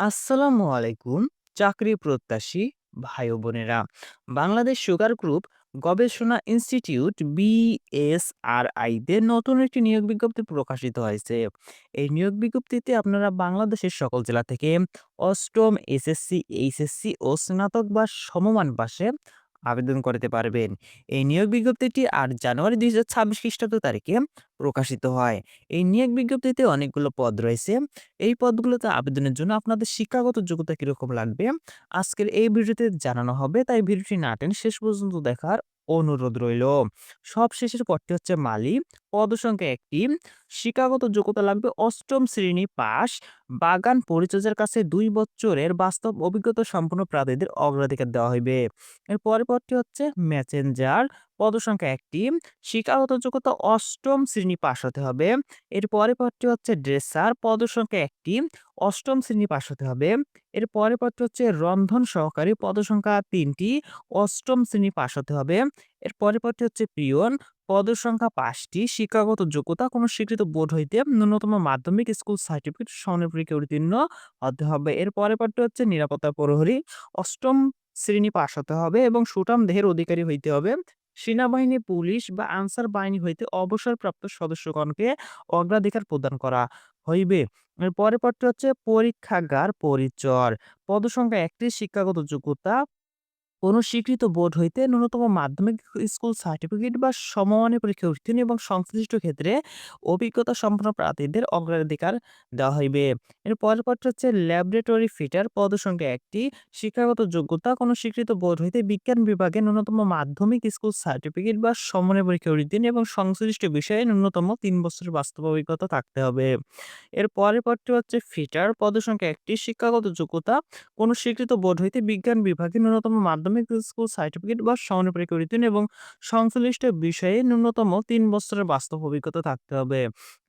আসসালামু আলাইকুম, চাকরি প্রত্যাশী ভাই বোনেরা বাংলাদেশ সুগার গ্রুপ গবেষণা ইনস্টিটিউট বিএসআরআই তে নতুন একটি নিয়োগ বিজ্ঞপ্তি প্রকাশিত হয়েছে। এই নিয়োগ বিজ্ঞপ্তিতে আপনারা বাংলাদেশের সকল জেলা থেকে অষ্টম এসএসসি, এইচএসসি ও স্নাতক বা সমমান পাশে আবেদন করতে পারবেন। এই নিয়োগ বিজ্ঞপ্তিটি আর জানুয়ারি দুই হাজার ছাব্বিশ খ্রিস্টাব্দ তারিখে প্রকাশিত হয়। এই নিয়োগ বিজ্ঞপ্তিতে অনেকগুলো পদ রয়েছে। এই পদগুলোতে আবেদনের জন্য আপনাদের শিক্ষাগত যোগ্যতা কীরকম লাগবে? আজকের এই ভিডিওতে জানানো হবে, তাই ভিডিওটি না টেনে শেষ পর্যন্ত দেখার অনুরোধ রইল। সব শেষের পদটি হচ্ছে মালি। পদসংখ্যা একটি। শিক্ষাগত যোগ্যতা লাগবে অষ্টম শ্রেণি পাশ। বাগান পরিচর্যার কাছে দুই বছরের বাস্তব অভিজ্ঞতা সম্পন্ন প্রার্থীদের অগ্রাধিকার দেওয়া হইবে। এর পরের পদটি হচ্ছে মেসেঞ্জার পদসংখ্যা একটি, শিক্ষাগত যোগ্যতা অষ্টম শ্রেণি পাস হতে হবে। এর পরের পদটি হচ্ছে ড্রেসার, পদসংখ্যা একটি, অষ্টম শ্রেণি পাস হতে হবে। এর পরের পদটি হচ্ছে রন্ধন সহকারী, পদসংখ্যা তিনটি, অষ্টম শ্রেণি পাস হতে হবে। এর পরের পদটি হচ্ছে পিয়ন পদের সংখ্যা পাঁচটি, শিক্ষাগত যোগ্যতা কোনো স্বীকৃত বোর্ড হইতে ন্যূনতম মাধ্যমিক স্কুল সার্টিফিকেট সনের পরীক্ষা উত্তীর্ণ হতে হবে। এর পরের পদটি হচ্ছে নিরাপত্তা প্রহরী, অষ্টম শ্রেণি পাশ হতে হবে এবং সুটাম দেহের অধিকারী হইতে হবে। সেনাবাহিনী, পুলিশ বা আনসার বাহিনী হইতে অবসরপ্রাপ্ত সদস্যগণকে অগ্রাধিকার প্রদান করা হইবে। পরের পদটি হচ্ছে পরীক্ষাগার পরিচর পদসংখ্যা একটি, শিক্ষাগত যোগ্যতা কোনো স্বীকৃত বোর্ড হইতে ন্যূনতম মাধ্যমিক স্কুল সার্টিফিকেট বা সমমানের পরীক্ষায় উত্তীর্ণ এবং সংশ্লিষ্ট ক্ষেত্রে অভিজ্ঞতা সম্পন্ন প্রার্থীদের অগ্রাধিকার দেওয়া হইবে। এর পরের পরটা হচ্ছে ল্যাবরেটরি ফিটার পদসংখ্যা একটি। শিক্ষাগত যোগ্যতা কোনো স্বীকৃত বোর্ড হইতে বিজ্ঞান বিভাগে ন্যূনতম মাধ্যমিক স্কুল সার্টিফিকেট বা সমমানের পরীক্ষায় উত্তীর্ণ এবং সংশ্লিষ্ট বিষয়ে ন্যূনতম তিন বছরের বাস্তব অভিজ্ঞতা থাকতে হবে। এর পরের পরটি হচ্ছে ফিটার পদসংখ্যা একটি। শিক্ষাগত যোগ্যতা কোনো স্বীকৃত বোর্ড হইতে বিজ্ঞান বিভাগে ন্যূনতম মাধ্যমিক স্কুল সার্টিফিকেট বা সমানের পরীক্ষা উত্তীর্ণ এবং সংশ্লিষ্ট বিষয়ে ন্যূনতম তিন বছরের বাস্তব অভিজ্ঞতা থাকতে হবে।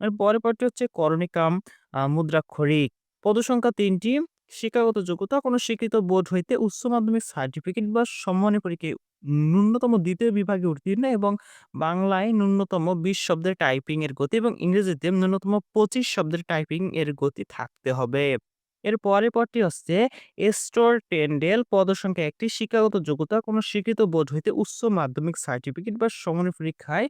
এর পরের পরটি হচ্ছে করণিকাম মুদ্রাক্ষরিক পদসংখ্যা তিনটি, শিক্ষাগত যোগ্যতা, কোনো স্বীকৃত বোর্ড হইতে উচ্চ মাধ্যমিক সার্টিফিকেট বা সম্মানী পরীক্ষায় ন্যূনতম দ্বিতীয় বিভাগে উত্তীর্ণ এবং বাংলায় ন্যূনতম বিশ শব্দের টাইপিং এর গতি এবং ইংরেজিতে ন্যূনতম পঁচিশ শব্দের টাইপিং এর গতি থাকতে হবে। এর পরের পরটি হচ্ছে স্টোর টেন্ডেল। পদসংখ্যা একটি, শিক্ষাগত যোগ্যতা কোনো স্বীকৃত বোর্ড হইতে উচ্চ মাধ্যমিক সার্টিফিকেট বা সমানের পরীক্ষায়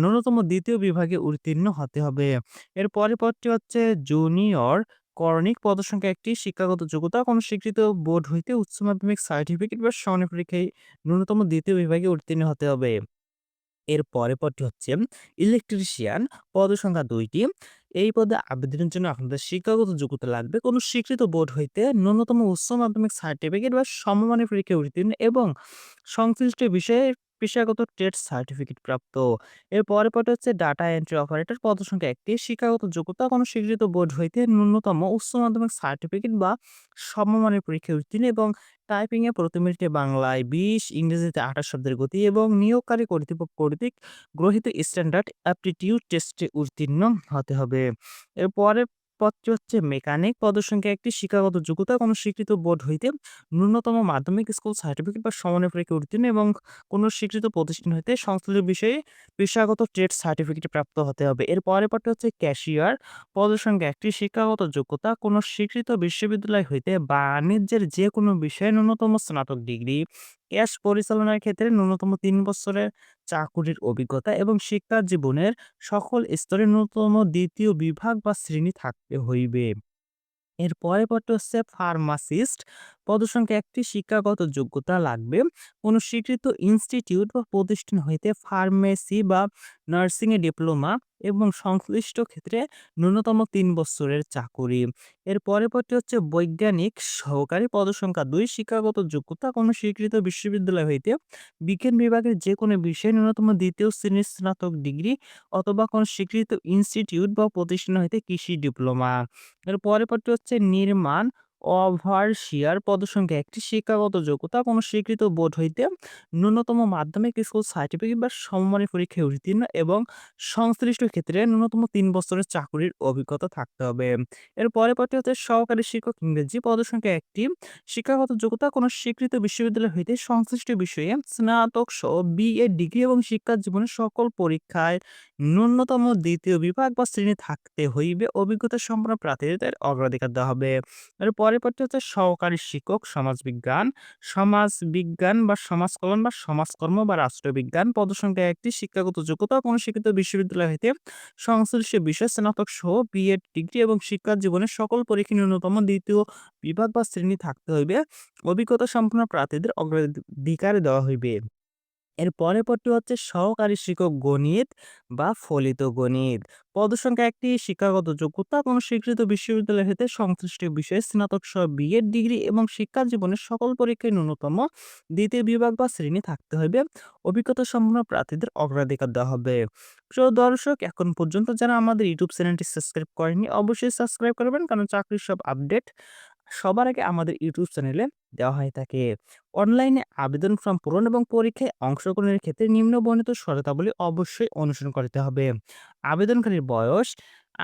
ন্যূনতম দ্বিতীয় বিভাগে উত্তীর্ণ হতে হবে। এর পরের পরটি হচ্ছে জুনিয়র করণিক। পদসংখ্যা একটি, শিক্ষাগত যোগ্যতা কোনো স্বীকৃত বোর্ড হইতে উচ্চ মাধ্যমিক সার্টিফিকেট বা সমানের পরীক্ষায় ন্যূনতম দ্বিতীয় বিভাগে উত্তীর্ণ হতে হবে। এর পরের পদটি হচ্ছে ইলেকট্রিশিয়ান। পদসংখ্যা দুইটি এই পদে আবেদনের জন্য আপনাদের শিক্ষাগত যোগ্যতা লাগবে। কোনো স্বীকৃত বোর্ড হইতে ন্যূনতম উচ্চ মাধ্যমিক সার্টিফিকেট বা সমমানের পরীক্ষায় উত্তীর্ণ এবং সংশ্লিষ্ট বিষয়ে পেশাগত ট্রেড সার্টিফিকেট প্রাপ্ত। এর পরের পরে হচ্ছে ডাটা এন্ট্রি অপারেটর পদসংখ্যা একটি। শিক্ষাগত যোগ্যতা কোনো স্বীকৃত বোর্ড হইতে ন্যূনতম উচ্চ মাধ্যমিক সার্টিফিকেট বা সমমানের পরীক্ষায় উত্তীর্ণ এবং টাইপিং এ প্রতি মিনিটে বাংলায় বিশ, ইংরেজিতে আঠাশ শব্দের গতি এবং নিয়োগকারী কর্তৃপক্ষ কর্তৃক গ্রহীত স্ট্যান্ডার্ড অ্যাপটিটিউড টেস্টে উত্তীর্ণ হতে হবে। এর পরের পদটি হচ্ছে মেকানিক। পদসংখ্যা একটি, শিক্ষাগত যোগ্যতা কোনো স্বীকৃত বোর্ড হইতে ন্যূনতম মাধ্যমিক স্কুল সার্টিফিকেট বা সমানের পরীক্ষায় উত্তীর্ণ এবং কোনো স্বীকৃত প্রতিষ্ঠান হইতে সংশ্লিষ্ট বিষয়ে পেশাগত ট্রেড সার্টিফিকেট প্রাপ্ত হতে হবে। এর পরের পদটি হচ্ছে ক্যাশিয়ার পদসংখ্যা একটি, শিক্ষাগত যোগ্যতা কোনো স্বীকৃত বিশ্ববিদ্যালয় হইতে বাণিজ্যের যে কোনো বিষয়ে ন্যূনতম স্নাতক ডিগ্রি ক্যাশ পরিচালনার ক্ষেত্রে ন্যূনতম তিন বছরের চাকুরির অভিজ্ঞতা এবং শিক্ষা জীবনের সকল স্তরে ন্যূনতম দ্বিতীয় বিভাগ বা শ্রেণি থাকতে হইবে। এর পরের পদটি হচ্ছে ফার্মাসিস্ট। পদসংখ্যা একটি, শিক্ষাগত যোগ্যতা লাগবে। কোনো স্বীকৃত ইনস্টিটিউট বা প্রতিষ্ঠান হইতে ফার্মেসি বা নার্সিং এ ডিপ্লোমা এবং সংশ্লিষ্ট ক্ষেত্রে ন্যূনতম তিন বছরের চাকুরি। এর পরের পদটি হচ্ছে বৈজ্ঞানিক সহকারী পদসংখ্যা দুই, শিক্ষাগত যোগ্যতা কোনো স্বীকৃত বিশ্ববিদ্যালয় হইতে বিজ্ঞান বিভাগের যে কোনো বিষয়ে ন্যূনতম দ্বিতীয় শ্রেণির স্নাতক ডিগ্রি অথবা কোনো স্বীকৃত ইনস্টিটিউট বা প্রতিষ্ঠান হইতে কৃষি ডিপ্লোমা। এর পরের পদটি হচ্ছে নির্মাণ ওভারসিয়ার পদসংখ্যা একটি শিক্ষাগত যোগ্যতা, কোনো স্বীকৃত বোর্ড হইতে ন্যূনতম মাধ্যমিক স্কুল সার্টিফিকেট বা সমমানের পরীক্ষায় উত্তীর্ণ এবং সংশ্লিষ্ট ক্ষেত্রে ন্যূনতম তিন বছরের চাকুরির অভিজ্ঞতা থাকতে হবে। এর পরে পরটি হচ্ছে সহকারী শিক্ষক ইংরেজি পদসংখ্যা একটি শিক্ষাগত যোগ্যতা, কোনো স্বীকৃত বিশ্ববিদ্যালয় হইতে সংশ্লিষ্ট বিষয়ে স্নাতক সহ বিএ ডিগ্রি এবং শিক্ষা জীবনের সকল পরীক্ষায় ন্যূনতম দ্বিতীয় বিভাগ বা শ্রেণি থাকতে হইবে। অভিজ্ঞতা সম্পন্ন প্রার্থীদের অগ্রাধিকার দেওয়া হবে। এর পরের পদটি হচ্ছে সহকারী শিক্ষক সমাজবিজ্ঞান, সমাজবিজ্ঞান বা সমাজকল্যাণ বা সমাজকর্ম বা রাষ্ট্রবিজ্ঞান। পদসংখ্যা একটি শিক্ষাগত যোগ্যতা কোনো শিক্ষিত বিশ্ববিদ্যালয় হইতে সংশ্লিষ্ট বিষয়ে স্নাতক সহ বি.এড ডিগ্রি এবং শিক্ষা জীবনের সকল পরীক্ষা ন্যূনতম দ্বিতীয় বিভাগ বা শ্রেণি থাকতে হইবে। অভিজ্ঞতা সম্পন্ন প্রার্থীদের অগ্রাধিকার দেওয়া হইবে। এর পরের পদটি হচ্ছে সহকারী শিক্ষক গণিত বা ফলিত গণিত। পদসংখ্যা ১ টি। শিক্ষাগত যোগ্যতা কোনো স্বীকৃত বিশ্ববিদ্যালয় হইতে সংশ্লিষ্ট বিষয়ে স্নাতক সহ বি.এড ডিগ্রি এবং শিক্ষা জীবনের সকল পরীক্ষায় ন্যূনতম দ্বিতীয় বিভাগ বা শ্রেণি থাকতে হবে অভিজ্ঞতা সম্পন্ন প্রার্থীদের অগ্রাধিকার দেওয়া হবে। প্রিয় দর্শক, এখন পর্যন্ত যারা আমাদের ইউটিউব চ্যানেলটি সাবস্ক্রাইব করেনি অবশ্যই সাবস্ক্রাইব করবেন, কারণ চাকরির সব আপডেট সবার আগে আমাদের ইউটিউব চ্যানেলে দেওয়া হয়ে থাকে। অনলাইনে আবেদন ফর্ম পূরণ এবং পরীক্ষায় অংশগ্রহণের ক্ষেত্রে নিম্ন বর্ণিত শর্তাবলী অবশ্যই অনুসরণ করতে হবে। আবেদনকারীর বয়স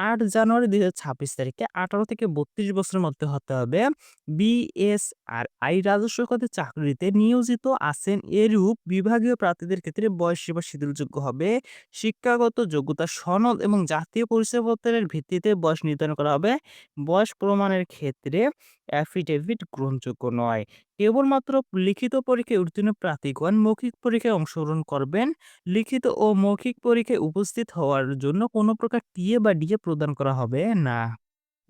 আট জানুয়ারি ২০২৬ তারিখে ১৮ থেকে ৩২ বছরের মধ্যে হতে হবে। বিএসআরআই রাজস্ব খাতে চাকরিতে নিয়োজিত আছেন এরূপ বিভাগীয় প্রার্থীদের ক্ষেত্রে বয়সসীমা শিথিলযোগ্য হবে। শিক্ষাগত যোগ্যতা সনদ এবং জাতীয় পরিচয়পত্রের ভিত্তিতে বয়স নির্ধারণ করা হবে। বয়স প্রমাণের ক্ষেত্রে অ্যাফিডেভিট গ্রহণযোগ্য নয়। কেবলমাত্র লিখিত পরীক্ষায় উত্তীর্ণ প্রার্থীগণ মৌখিক পরীক্ষায় অংশগ্রহণ করবেন। লিখিত ও মৌখিক পরীক্ষায় উপস্থিত হওয়ার জন্য কোনো প্রকার টিএ বা ডিএ প্রদান করা হবে না।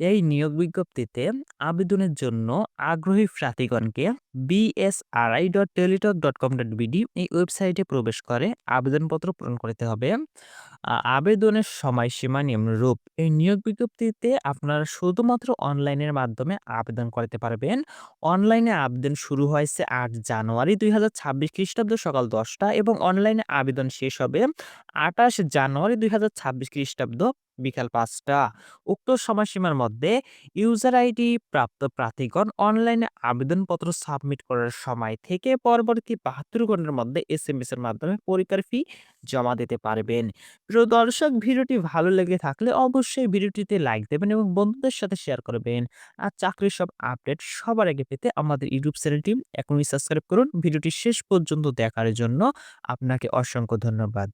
এই নিয়োগ বিজ্ঞপ্তিতে আবেদনের জন্য আগ্রহী প্রার্থীগণকে bsri.teletalk.com.bd এই ওয়েবসাইটে প্রবেশ করে আবেদনপত্র পূরণ করতে হবে। আবেদনের সময়সীমা নিম্নরূপ। এই নিয়োগ বিজ্ঞপ্তিতে আপনারা শুধুমাত্র অনলাইনের মাধ্যমে আবেদন করতে পারবেন। অনলাইনে আবেদন শুরু হয়েছে আট জানুয়ারি ২০২৬ খ্রিস্টাব্দ সকাল দশটা এবং অনলাইনে আবেদন শেষ হবে ২৮ জানুয়ারি ২০২৬ খ্রিস্টাব্দ বিকাল পাঁচটা উক্ত সময়সীমার মধ্যে ইউজার আইডি, প্রাপ্ত প্রার্থীগণ অনলাইনে আবেদনপত্র সাবমিট করার সময় থেকে পরবর্তী ৭২ ঘণ্টার মধ্যে এসএমএস এর মাধ্যমে পরীক্ষার ফি জমা দিতে পারবেন। প্রিয় দর্শক ভিডিওটি ভালো লেগে থাকলে অবশ্যই ভিডিওটিতে লাইক দেবেন এবং বন্ধুদের সাথে শেয়ার করবেন। আর চাকরির সব আপডেট সবার আগে পেতে আমাদের ইউটিউব চ্যানেলটি এখনই সাবস্ক্রাইব করুন। ভিডিওটি শেষ পর্যন্ত দেখার জন্য আপনাকে অসংখ্য ধন্যবাদ।